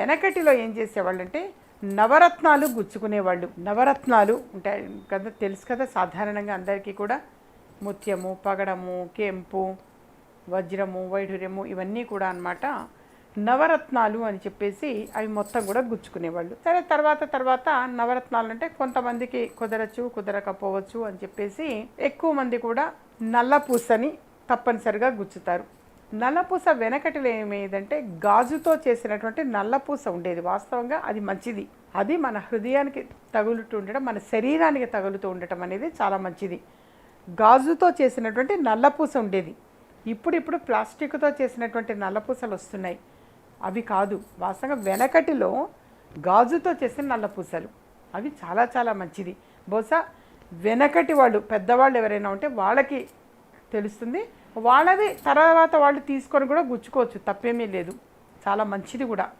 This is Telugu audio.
వెనకటిలో ఏం చేసేవాళ్ళు అంటే నవరత్నాలు గుచ్చుకునేవాళ్ళు. నవరత్నాలు ఉంటాయి కదా తెలుసు కదా సాధారణంగా అందరికీ కూడా. ముత్యము పగడము కెంపు వజ్రము వైఢూర్యము ఇవన్నీ కూడా అన్నమాట నవరత్నాలు అని చెప్పేసి అవి మొత్తం కూడా గుచ్చుకునేవాళ్ళు. సరే తర్వాత తర్వాత నవరత్నాలు అంటే కొంతమందికి కుదరచ్చు కుదరకపోవచ్చు అని చెప్పేసి ఎక్కువ మంది కూడా నల్ల పూసని తప్పనిసరిగా గుచ్చుతారు. నల్లపూస వెనకటిలో ఏమేదంటే గాజుతో చేసినటువంటి నల్లపూస ఉండేది. వాస్తవంగా అది మంచిది. అది మన హృదయానికి తగులుతూ ఉండడం మన శరీరానికి తగులుతూ ఉండటం అనేది చాలా మంచిది. గాజుతో చేసినటువంటి నల్లపూస ఉండేది. ఇప్పుడు ఇప్పుడు ప్లాస్టిక్తో చేసినటువంటి నల్లపూసలు వస్తున్నాయి. అవి కాదు వాస్తవంగా వెనకటిలో గాజుతో చేసిన నల్లపూసలు. అవి చాలా చాలా మంచిది. బహుశా వెనకటి వాళ్ళు పెద్దవాళ్ళు ఎవరైనా ఉంటే వాళ్ళకి తెలుస్తుంది. వాళ్ళవి తర్వాత వాళ్ళు తీసుకొని కూడా గుచ్చుకోవచ్చు. తప్పేమీ లేదు. చాలా మంచిది కూడా.